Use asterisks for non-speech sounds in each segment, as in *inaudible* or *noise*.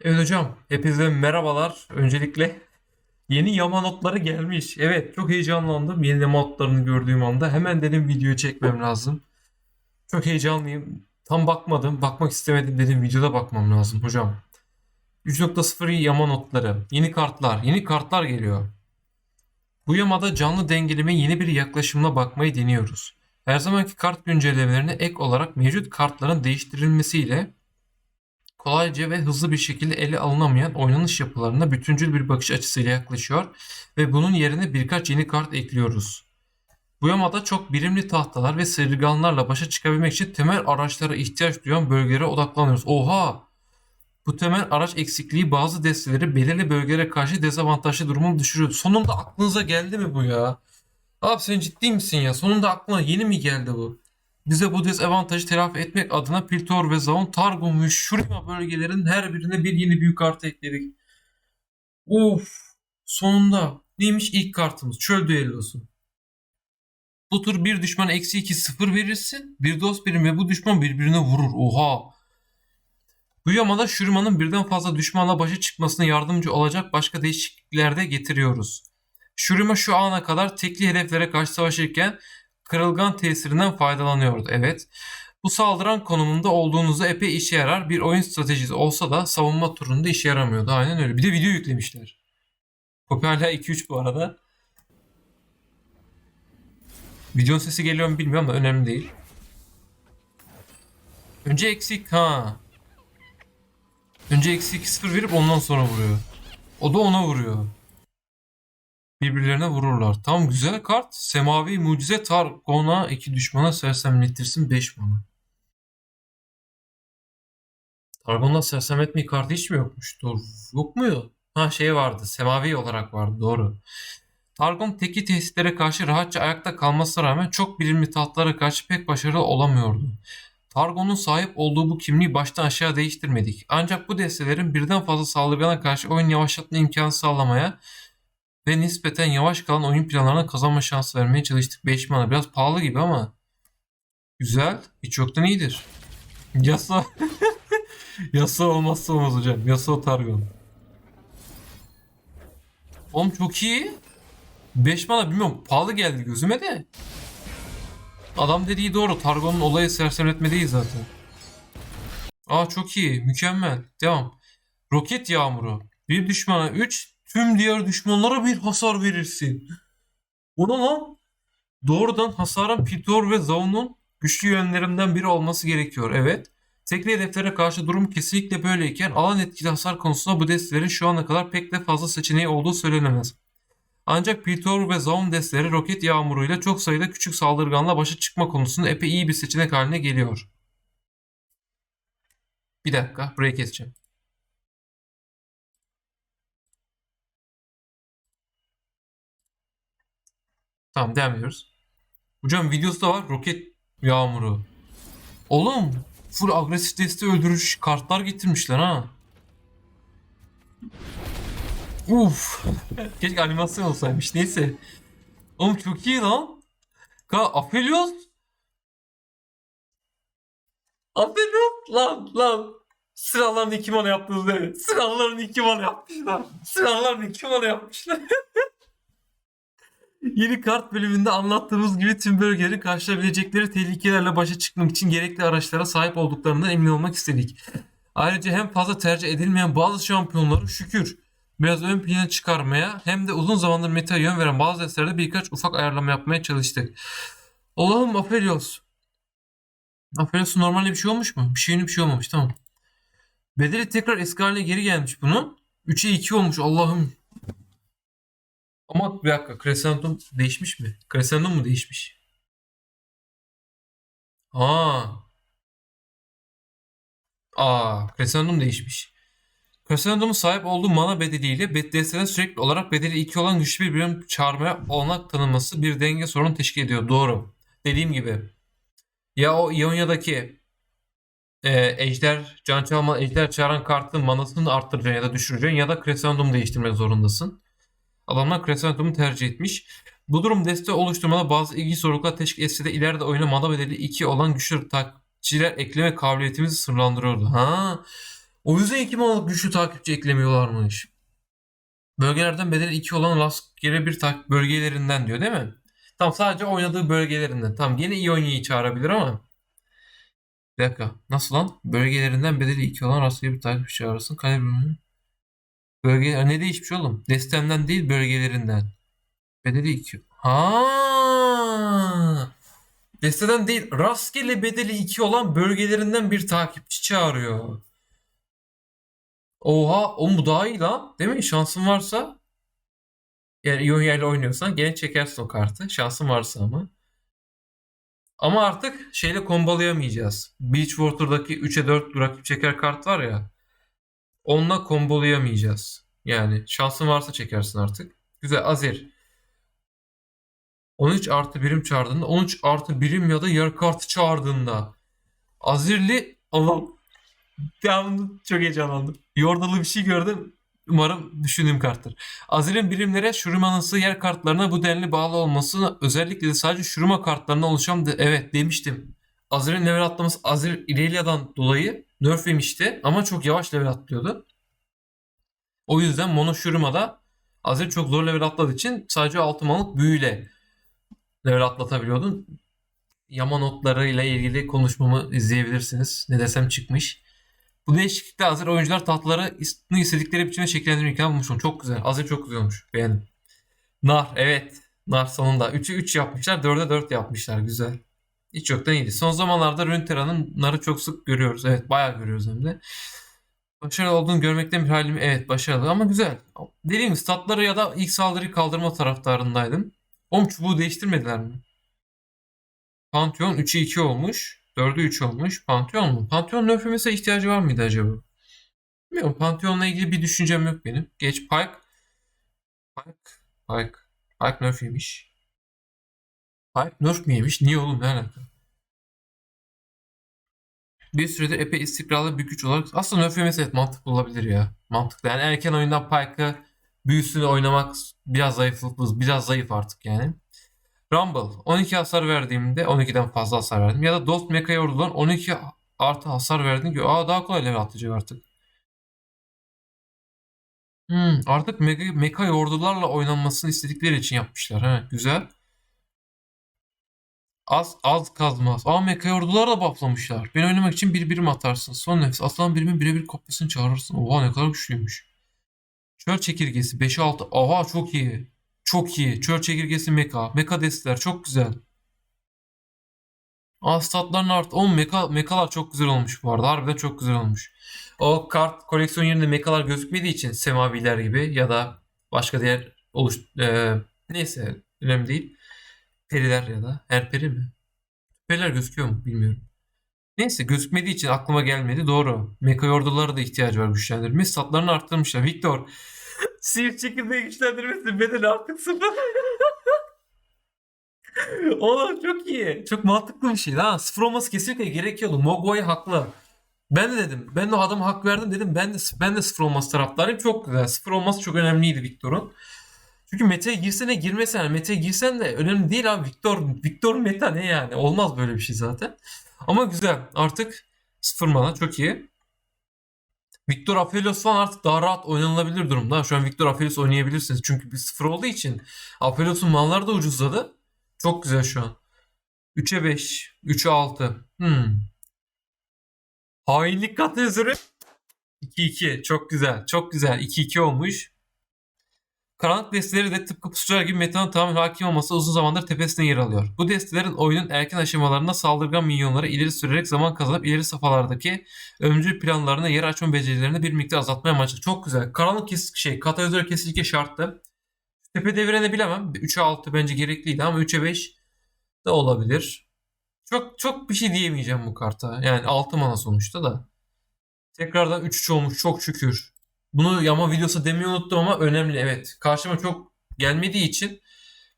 Evet hocam, hepinize merhabalar. Öncelikle yeni yama notları gelmiş. Evet, çok heyecanlandım yeni yama notlarını gördüğüm anda. Hemen dedim videoyu çekmem lazım. Çok heyecanlıyım. Tam bakmadım, bakmak istemedim dedim videoda bakmam lazım hocam. 3.0 yama notları, yeni kartlar, yeni kartlar geliyor. Bu yamada canlı dengeleme yeni bir yaklaşımla bakmayı deniyoruz. Her zamanki kart güncellemelerine ek olarak mevcut kartların değiştirilmesiyle kolayca ve hızlı bir şekilde ele alınamayan oynanış yapılarına bütüncül bir bakış açısıyla yaklaşıyor ve bunun yerine birkaç yeni kart ekliyoruz. Bu yamada çok birimli tahtalar ve sırganlarla başa çıkabilmek için temel araçlara ihtiyaç duyan bölgelere odaklanıyoruz. Oha! Bu temel araç eksikliği bazı desteleri belirli bölgelere karşı dezavantajlı duruma düşürüyor. Sonunda aklınıza geldi mi bu ya? Abi sen ciddi misin ya? Sonunda aklına yeni mi geldi bu? Bize bu dezavantajı telafi etmek adına Piltor ve Zaun, Targon ve Shurima bölgelerinin her birine bir yeni büyük kartı ekledik. Of! Sonunda. Neymiş ilk kartımız? Çöl düellosu. Bu tur bir düşman eksi 2 0 verirsin. Bir dost birim ve bu düşman birbirine vurur. Oha! Bu yamada Shurima'nın birden fazla düşmanla başa çıkmasına yardımcı olacak başka değişiklikler de getiriyoruz. Shurima şu ana kadar tekli hedeflere karşı savaşırken kırılgan tesirinden faydalanıyordu. Evet. Bu saldıran konumunda olduğunuzda epey işe yarar bir oyun stratejisi olsa da savunma turunda işe yaramıyordu. Aynen öyle. Bir de video yüklemişler. Copy hala 2-3 bu arada. Videonun sesi geliyor mu bilmiyorum da önemli değil. Önce eksik ha. Önce eksi 2-0 verip ondan sonra vuruyor. O da ona vuruyor. Birbirlerine vururlar. Tam güzel kart. Semavi mucize Targon'a iki düşmana sersemletirsin 5 mana. Targon'dan sersemletmeyi kartı hiç mi yokmuş? Doğru. Yok mu? Ha şey vardı. Semavi olarak vardı. Doğru. Targon teki tehditlere karşı rahatça ayakta kalmasına rağmen çok birimli tahtlara karşı pek başarılı olamıyordu. Targon'un sahip olduğu bu kimliği baştan aşağı değiştirmedik. Ancak bu destelerin birden fazla saldırgana karşı oyun yavaşlatma imkanı sağlamaya ve nispeten yavaş kalan oyun planlarına kazanma şansı vermeye çalıştık. 5 mana biraz pahalı gibi ama güzel. Hiç yoktan iyidir. Yasa *laughs* Yasa olmazsa olmaz hocam. Yasa Targon. Oğlum çok iyi. 5 mana bilmiyorum pahalı geldi gözüme de. Adam dediği doğru. Targon'un olayı sersemletme değil zaten. Aa çok iyi. Mükemmel. Devam. Roket yağmuru. Bir düşmana 3, tüm diğer düşmanlara bir hasar verirsin. O ne lan? Doğrudan hasarın Pitor ve Zaun'un güçlü yönlerinden biri olması gerekiyor. Evet. Tekli hedeflere karşı durum kesinlikle böyleyken alan etkili hasar konusunda bu destelerin şu ana kadar pek de fazla seçeneği olduğu söylenemez. Ancak Piltor ve Zaun desteleri roket yağmuruyla çok sayıda küçük saldırganla başa çıkma konusunda epey iyi bir seçenek haline geliyor. Bir dakika burayı keseceğim. Tamam devam ediyoruz. Hocam videosu da var. Roket yağmuru. Oğlum full agresif deste öldürüş kartlar getirmişler ha. Uf. Keşke animasyon olsaymış. Neyse. Oğlum çok iyi lan. Ka Aphelios. Aphelios lan lan. Silahlarını iki mana yaptınız değil mi? Silahlarını iki mana yapmışlar. Silahlarını iki mana yapmışlar. *laughs* Yeni kart bölümünde anlattığımız gibi tüm bölgelerin karşılayabilecekleri tehlikelerle başa çıkmak için gerekli araçlara sahip olduklarından emin olmak istedik. Ayrıca hem fazla tercih edilmeyen bazı şampiyonları şükür biraz ön plana çıkarmaya hem de uzun zamandır meta yön veren bazı eserlerde birkaç ufak ayarlama yapmaya çalıştık. Allah'ım Aphelios. Aphelios'un normalde bir şey olmuş mu? Bir şeyin bir şey olmamış tamam. Bedeli tekrar eski haline geri gelmiş bunun. 3'e 2 olmuş Allah'ım. Ama bir dakika Crescentum değişmiş mi? Crescentum mu değişmiş? Aa. Aa, Crescentum değişmiş. Crescentum'un sahip olduğu mana bedeliyle desteden sürekli olarak bedeli 2 olan güçlü bir birim çağırmaya olanak tanınması bir denge sorunu teşkil ediyor. Doğru. Dediğim gibi. Ya o İonya'daki e, ejder, can çalma, ejder çağıran kartın manasını arttıracaksın ya da düşüreceksin ya da Crescentum değiştirmek zorundasın. Adamlar Crescentum'u tercih etmiş. Bu durum deste oluşturmada bazı ilgi sorunlar teşkil etse de ileride oyuna mana bedeli 2 olan güçlü takipçiler ekleme kabiliyetimizi sınırlandırıyordu. Ha. O yüzden iki malık güçlü takipçi eklemiyorlarmış. Bölgelerden bedeli 2 olan rastgele bir takip bölgelerinden diyor değil mi? Tam sadece oynadığı bölgelerinden. Tam yine İonya'yı çağırabilir ama. Bir dakika. Nasıl lan? Bölgelerinden bedeli 2 olan rastgele bir takipçi çağırırsın. Kale. Bölge ne değişmiş oğlum? Destemden değil bölgelerinden. Bedeli 2. Ha. Desteden değil rastgele bedeli 2 olan bölgelerinden bir takipçi çağırıyor. Oha, o bu daha iyi lan. Değil mi? Şansın varsa yani Ionia ile oynuyorsan gene çekersin o kartı. Şansın varsa ama. Ama artık şeyle kombolayamayacağız. Beachwater'daki 3'e 4 rakip çeker kart var ya. Onunla kombolayamayacağız. Yani şansın varsa çekersin artık. Güzel Azir. 13 artı birim çağırdığında 13 artı birim ya da yarı kartı çağırdığında Azirli Allah'ım devamlı çok heyecanlandım. Yordalı bir şey gördüm. Umarım düşündüğüm karttır. Azir'in birimlere Shuriman'ınsı yer kartlarına bu denli bağlı olması özellikle de sadece Shurima kartlarına oluşan de, evet demiştim. Azir'in level atlaması Azir Irelia'dan dolayı nerf yemişti ama çok yavaş level atlıyordu. O yüzden Mono Shurima'da Azir çok zor level atladığı için sadece 6 malık büyüyle level atlatabiliyordun. Yama notlarıyla ilgili konuşmamı izleyebilirsiniz. Ne desem çıkmış. Bu değişiklikle Azir oyuncular tahtları istedikleri biçimde şekillendirme imkanı bulmuş. Çok güzel. Azir çok güzel olmuş. Beğendim. Nar evet. Nar sonunda. 3'ü 3 yapmışlar. 4'e 4 yapmışlar. Güzel. Hiç yoktan iyiydi. Son zamanlarda Runeterra'nın narı çok sık görüyoruz. Evet bayağı görüyoruz hem de. Başarılı olduğunu görmekten bir halim evet başarılı ama güzel. Dediğim gibi statları ya da ilk saldırıyı kaldırma taraftarındaydım. Oğlum çubuğu değiştirmediler mi? Pantheon 3'e 2 olmuş. 4'e 3 olmuş. Pantheon mu? Pantheon nerflemesine ihtiyacı var mıydı acaba? Bilmiyorum. Pantheon'la ilgili bir düşüncem yok benim. Geç Pike. Pike. Pike. Pike nerf Pike nerf mi yemiş? Niye oğlum? Ne alaka? Bir süredir epey istikrarlı bir güç olarak aslında nerf yemesi evet mantıklı olabilir ya. Mantıklı. Yani erken oyundan Pike'ı büyüsünü oynamak biraz zayıflık, biraz zayıf artık yani. Rumble 12 hasar verdiğimde 12'den fazla hasar verdim. Ya da Dost Mecha ordudan 12 artı hasar verdin ki aa daha kolay level atlayacak artık. Hmm, artık mega, mecha ordularla oynanmasını istedikleri için yapmışlar. Ha, güzel. Az az kazmaz. Mecha ordular da bufflamışlar. Beni oynamak için bir birim atarsın. Son nefes. Aslan birimin birebir kopyasını çağırırsın. Oha ne kadar güçlüymüş. Çöl çekirgesi 5'e 6. Aha çok iyi. Çok iyi. Çöl çekirgesi meka. Meka destler çok güzel. Aa statların art. O meka, mekalar çok güzel olmuş bu arada. Harbiden çok güzel olmuş. O kart koleksiyon yerinde mekalar gözükmediği için semaviler gibi ya da başka diğer oluş e, neyse önemli değil. Periler ya da her peri mi? Periler gözüküyor mu bilmiyorum. Neyse gözükmediği için aklıma gelmedi. Doğru. Meka ordulara da ihtiyacı var güçlendirme. Statlarını arttırmışlar. Victor *laughs* Siirt çekirdeği güçlendirmesi bedeli artık sıfır. *laughs* Oğlum çok iyi. Çok mantıklı bir şey. Ha, sıfır olması kesinlikle gerekiyordu. Mogwai haklı. Ben de dedim. Ben de adama hak verdim dedim. Ben de ben de sıfır olması taraftarıyım. Çok güzel. Sıfır olması çok önemliydi Victor'un. Çünkü meta'ya girsene girmesen meta'ya girsen de önemli değil abi. Victor Victor meta ne yani? Olmaz böyle bir şey zaten. Ama güzel. Artık sıfır mana çok iyi. Victor Aphelios falan artık daha rahat oynanılabilir durumda. Şu an Victor Aphelios oynayabilirsiniz. Çünkü bir sıfır olduğu için Aphelios'un malları da ucuzladı. Çok güzel şu an. 3'e 5, 3'e 6. Hmm. Hainlik katalizörü 2-2. Çok güzel. Çok güzel. 2-2 olmuş. Karanlık desteleri de tıpkı pusucular gibi metanın tamamen hakim olması uzun zamandır tepesine yer alıyor. Bu destelerin oyunun erken aşamalarında saldırgan minyonları ileri sürerek zaman kazanıp ileri safhalardaki öncü planlarına yer açma becerilerini bir miktar azaltmaya amaçlı. Çok güzel. Karanlık kes şey katalizör kesinlikle şarttı. Tepe devrene bilemem. 3'e 6 bence gerekliydi ama 3'e 5 de olabilir. Çok çok bir şey diyemeyeceğim bu karta. Yani 6 mana sonuçta da. Tekrardan 3-3 olmuş çok şükür. Bunu yama videosu demeyi unuttum ama önemli evet. Karşıma çok gelmediği için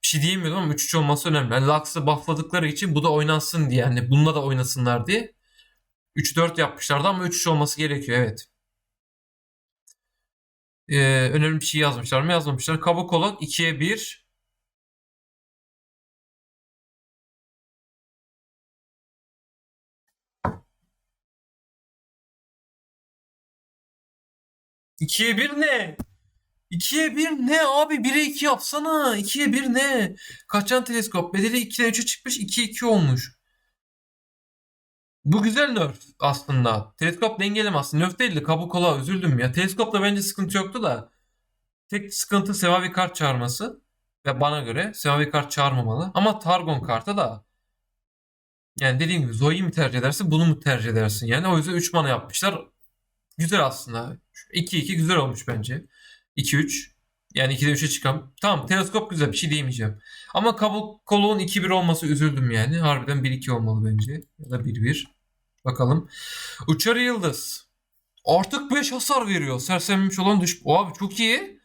bir şey diyemiyordum ama 3-3 olması önemli. Yani Lux'ı buffladıkları için bu da oynansın diye. Yani bununla da oynasınlar diye. 3-4 yapmışlardı ama 3-3 olması gerekiyor evet. Ee, önemli bir şey yazmışlar mı yazmamışlar. Kaba kolak 2'ye 1. 2'ye 1 ne? 2'ye 1 ne abi? 1'e 2 yapsana. 2'ye 1 ne? Kaçan teleskop bedeli 2'den 3'e çıkmış 2'ye 2 olmuş. Bu güzel nerf aslında. Teleskop dengelem aslında. Nerf değildi. Kabu kola üzüldüm ya. Teleskopla bence sıkıntı yoktu da. Tek sıkıntı Sevavi kart çağırması. Ve bana göre Sevavi kart çağırmamalı. Ama Targon kartı da yani dediğim gibi Zoe'yi mi tercih edersin bunu mu tercih edersin? Yani o yüzden 3 mana yapmışlar. Güzel aslında. 2-2 güzel olmuş bence. 2-3. Yani 2'de 3'e çıkan. Tamam teleskop güzel bir şey diyemeyeceğim. Ama kabul koluğun 2-1 olması üzüldüm yani. Harbiden 1-2 olmalı bence. Ya da 1-1. Bakalım. Uçarı Yıldız. Artık 5 hasar veriyor. Sersemlemiş olan düş... O abi çok iyi.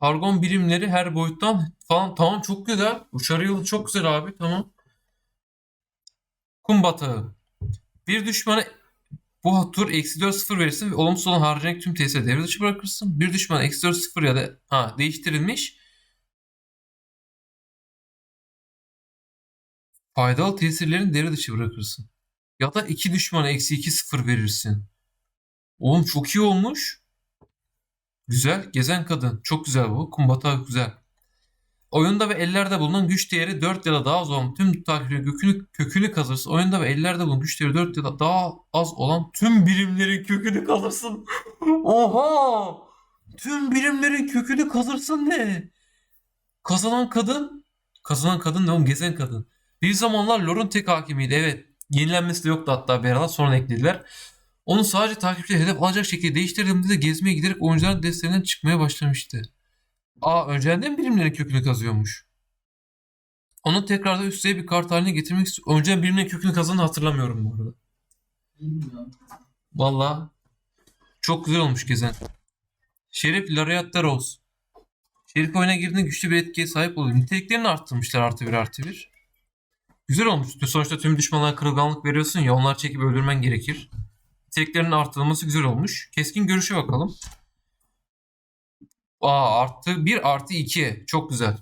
Argon birimleri her boyuttan falan. Tamam çok güzel. Uçarı Yıldız çok güzel abi. Tamam. Kum batağı. Bir düşmana bu tur eksi 4 0 verirsin ve olumsuz olan harcayan tüm tesiri devre dışı bırakırsın. Bir düşman eksi 4 0 ya da ha değiştirilmiş. Faydalı tesirlerini devre dışı bırakırsın. Ya da iki düşmana eksi 2 0 verirsin. Oğlum çok iyi olmuş. Güzel. Gezen kadın. Çok güzel bu. Kumbata güzel. Oyunda ve ellerde bulunan güç değeri 4 ya da daha az olan tüm takipçilerin kökünü, kökünü kazırsın. Oyunda ve ellerde bulunan güç değeri 4 ya da daha az olan tüm birimlerin kökünü kazırsın. *laughs* Oha! Tüm birimlerin kökünü kazırsın ne? Kazanan kadın? Kazanan kadın ne oğlum? Gezen kadın. Bir zamanlar Lore'un tek hakimiydi. Evet. Yenilenmesi de yoktu hatta bir aralar. Sonra eklediler. Onu sadece takipçileri hedef alacak şekilde değiştirdiğimde de gezmeye giderek oyuncuların desteğinden çıkmaya başlamıştı. Aa önceden mi birimlerin kökünü kazıyormuş? Onu tekrardan üst bir kart haline getirmek istiyorum. Önceden birimlerin kökünü kazandığını hatırlamıyorum bu arada. Valla çok güzel olmuş gezen. Şerif Lariat Rose. Şerif oyuna girdiğinde güçlü bir etkiye sahip oluyor. Niteliklerini arttırmışlar artı bir artı bir. Güzel olmuş. Sonuçta tüm düşmanlara kırılganlık veriyorsun ya onlar çekip öldürmen gerekir. Niteliklerinin artırılması güzel olmuş. Keskin görüşe bakalım. Aa artı 1 artı 2. Çok güzel.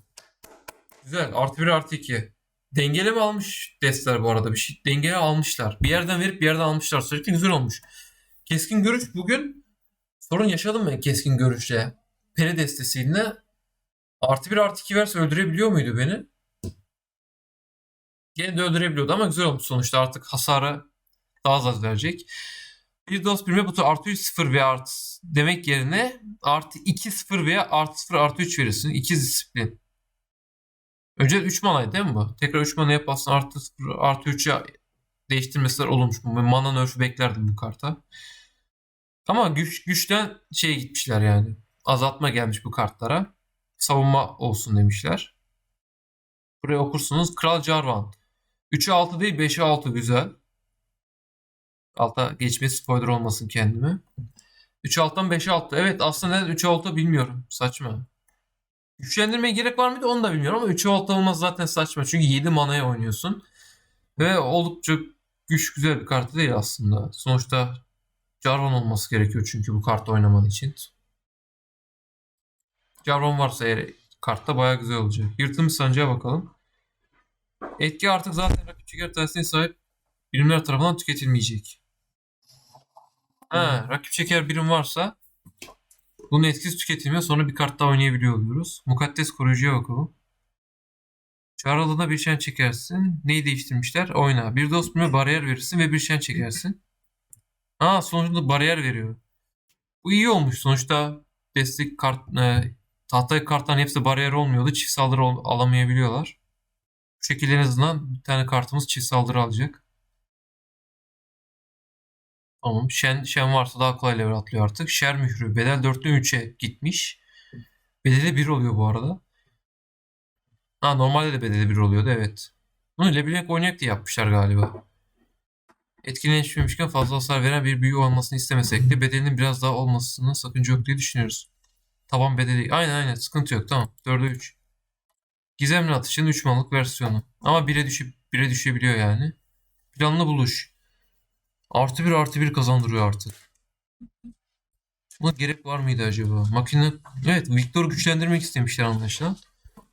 Güzel. Artı 1 artı 2. Dengeli mi almış destler bu arada? Bir şey dengeli almışlar. Bir yerden verip bir yerden almışlar. Sürekli güzel olmuş. Keskin görüş bugün sorun yaşadım ben keskin görüşle. Peri destesiyle artı 1 artı 2 verse öldürebiliyor muydu beni? Gene de öldürebiliyordu ama güzel olmuş sonuçta artık hasarı daha az verecek. Bir dost birime bu artı 3 0 veya artı demek yerine artı 2 0 veya artı 0 artı 3 verirsin. 2 disiplin. Önce 3 manaydı değil mi bu? Tekrar 3 mana yap aslında artı 0 artı 3'e değiştirmesiler olmuş. Mana nerf'ü beklerdim bu karta. Ama güç, güçten şeye gitmişler yani. Azaltma gelmiş bu kartlara. Savunma olsun demişler. Buraya okursunuz. Kral Jarvan. 3'e 6 değil 5'e 6 güzel. Alta geçmesi spoiler olmasın kendime. 3'e 6'dan 5'e 6. Evet aslında neden 3'e 6 bilmiyorum. Saçma. Güçlendirmeye gerek var mıydı onu da bilmiyorum ama 3'e 6 olmaz zaten saçma. Çünkü 7 manaya oynuyorsun. Ve oldukça güç güzel bir kartı değil aslında. Sonuçta Jarvan olması gerekiyor çünkü bu kartı oynaman için. Jarvan varsa eğer kartta baya güzel olacak. Yırtılmış sancıya bakalım. Etki artık zaten rakip çeker tersine sahip birimler tarafından tüketilmeyecek. Ha, rakip çeker birim varsa bunun etkisi tüketilmiyor. Sonra bir kart daha oynayabiliyor oluyoruz. Mukaddes koruyucuya bakalım. Çağrılığında bir şen çekersin. Neyi değiştirmişler? Oyna. Bir dost birime bariyer verirsin ve bir şen çekersin. Aa sonuçta bariyer veriyor. Bu iyi olmuş. Sonuçta destek kart e, tahtaya kartların hepsi bariyer olmuyordu. Çift saldırı alamayabiliyorlar. Bu şekilde en azından bir tane kartımız çift saldırı alacak. Tamam. Şen, Şen varsa daha kolay level atlıyor artık. Şer mührü. Bedel 4'ten 3'e gitmiş. Bedeli 1 oluyor bu arada. Ha normalde de bedeli 1 oluyordu evet. Bunu Leblanc oynayak diye yapmışlar galiba. Etkileşmemişken fazla hasar veren bir büyü olmasını istemesek de bedelinin biraz daha olmasının sakınca yok diye düşünüyoruz. Taban bedeli. Aynen aynen sıkıntı yok tamam. 4'e 3. Gizemli atışın 3 manlık versiyonu. Ama 1'e düşüp 1'e düşebiliyor yani. Planlı buluş. Artı 1 artı 1 kazandırıyor artık. Buna gerek var mıydı acaba? Makine... Evet Victor'u güçlendirmek istemişler anlaşılan.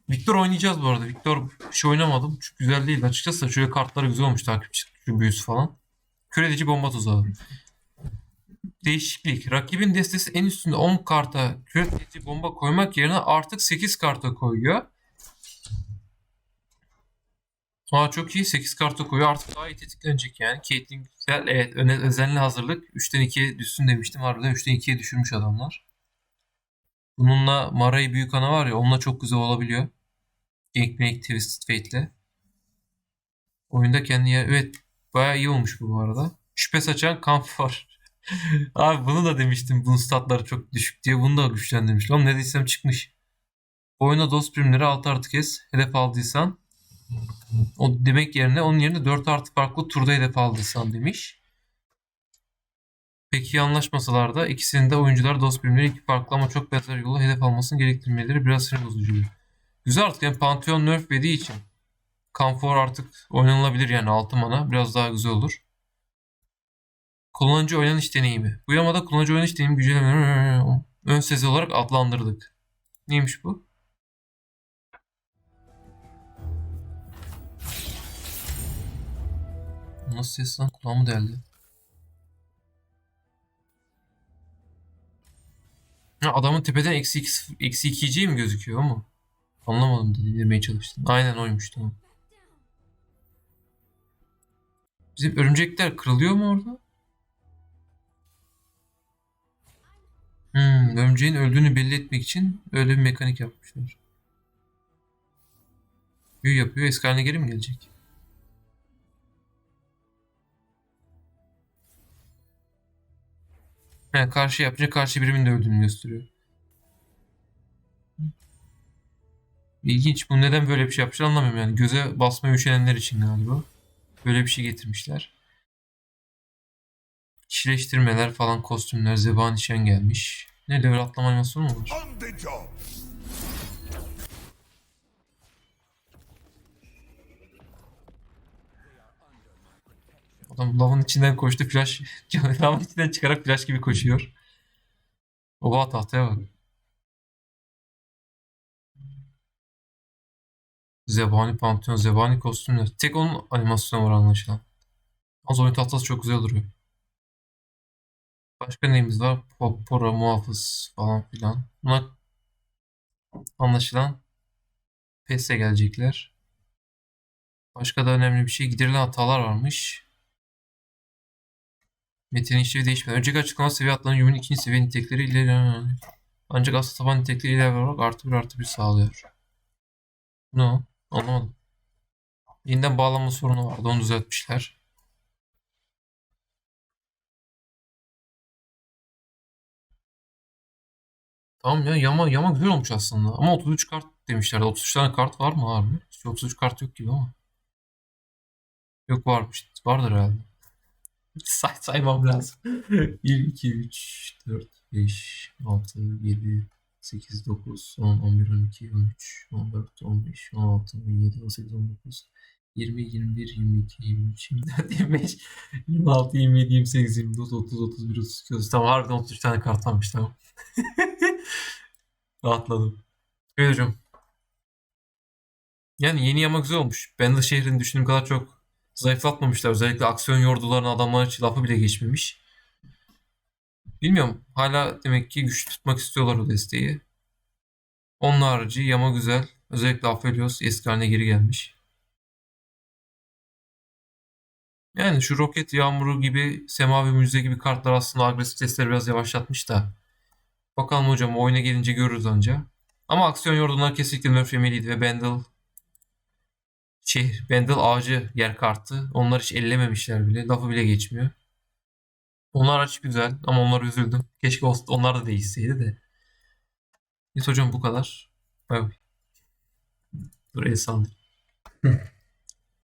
Victor oynayacağız bu arada. Victor hiç oynamadım. Çünkü güzel değil açıkçası. Şöyle kartları güzel olmuş takipçi büyüsü falan. Kör edici bomba tuzağı. Değişiklik. Rakibin destesi en üstünde 10 karta kürekleyici bomba koymak yerine artık 8 karta koyuyor. Aa çok iyi 8 karta koyuyor. Artık daha iyi tetiklenecek yani. Caitlyn güzel. Evet öne, özenli hazırlık. 3'ten 2'ye düşsün demiştim. Harbiden 3'ten 2'ye düşürmüş adamlar. Bununla Marai büyük ana var ya onunla çok güzel olabiliyor. Gangplank Twisted Fate'le. Oyunda kendi yer... Evet bayağı iyi olmuş bu bu arada. Şüphe saçan kamp *laughs* var. Abi bunu da demiştim. Bunun statları çok düşük diye. Bunu da güçlendirmiş. Lan ne desem çıkmış. Oyuna dost birimleri 6 artı kez hedef aldıysan o demek yerine onun yerine 4 artı farklı turda hedef aldıysan demiş. Peki anlaşmasalar da ikisinin oyuncular dost birimleri iki farklı ama çok benzer yolla hedef almasını gerektirmeleri biraz sinir bozucu. Güzel artık yani Pantheon nerf verdiği için Kamfor artık oynanılabilir yani 6 mana biraz daha güzel olur. Kullanıcı oynanış deneyimi. Bu yamada kullanıcı oynanış deneyimi güncelleme *laughs* ön sezi olarak adlandırdık. Neymiş bu? Nasıl ses lan? Kulağımı deldi. Ha, adamın tepeden eksi 2, eksi 2 mi gözüküyor ama? Anlamadım dedi demeye çalıştım. Aynen oymuş tamam. Bizim örümcekler kırılıyor mu orada? Hmm, örümceğin öldüğünü belli etmek için öyle bir mekanik yapmışlar. Büyü yapıyor. Eski haline geri mi gelecek? He, karşı yapınca karşı birimin de öldüğünü gösteriyor. İlginç. Bu neden böyle bir şey yapmışlar anlamıyorum yani. Göze basmaya üşenenler için galiba. Böyle bir şey getirmişler. Kişileştirmeler falan kostümler zebani şen gelmiş. Ne level atlama animasyonu mu var? Adam lavın içinden koştu flash. *laughs* lavın içinden çıkarak flash gibi koşuyor. Oha tahtaya bak. Zebani Pantheon, Zebani kostümler. Tek onun animasyonu var anlaşılan. Az oyun tahtası çok güzel duruyor. Başka neyimiz var? Popora, Muhafız falan filan. Bunlar anlaşılan PES'e gelecekler. Başka da önemli bir şey. Giderilen hatalar varmış. Metin işlevi değişmedi. Önceki açıklama seviye atlanan yümün ikinci seviye nitelikleri ileri ancak asıl taban nitelikleri ileri olarak artı bir artı bir sağlıyor. Ne o? Anlamadım. Yeniden bağlanma sorunu vardı. Onu düzeltmişler. Tamam ya yama yama güzel olmuş aslında. Ama 33 kart demişlerdi. 33 tane kart var mı abi? Hiç 33 kart yok gibi ama. Yok varmış. Vardır herhalde. Say saymam lazım. 1, 2, 3, 4, 5, 6, 7, 8, 9, 10, 11, 12, 13, 14, 15, 16, 17, 18, 19, 20, 21, 22, 23, 24, 25, 26, 27, 28, 29, 30, 31, 32, 33. Tamam harbiden 33 tane kart varmış tamam. *laughs* Rahatladım. Evet hocam. Yani yeni yama güzel olmuş. Ben de şehrin düşündüğüm kadar çok zayıflatmamışlar. Özellikle aksiyon yordularına adamlar hiç lafı bile geçmemiş. Bilmiyorum. Hala demek ki güç tutmak istiyorlar o desteği. Onun harici yama güzel. Özellikle Aphelios eski haline geri gelmiş. Yani şu roket yağmuru gibi, semavi mucize gibi kartlar aslında agresif testleri biraz yavaşlatmış da. Bakalım hocam oyuna gelince görürüz anca. Ama aksiyon yordular kesinlikle nerflemeliydi ve Bendel şey Bendel ağacı yer kartı. Onlar hiç ellememişler bile. Lafı bile geçmiyor. Onlar aç güzel ama onlara üzüldüm. Keşke onlar da değişseydi de. Neyse hocam bu kadar. Bay bay. Dur el sallayayım.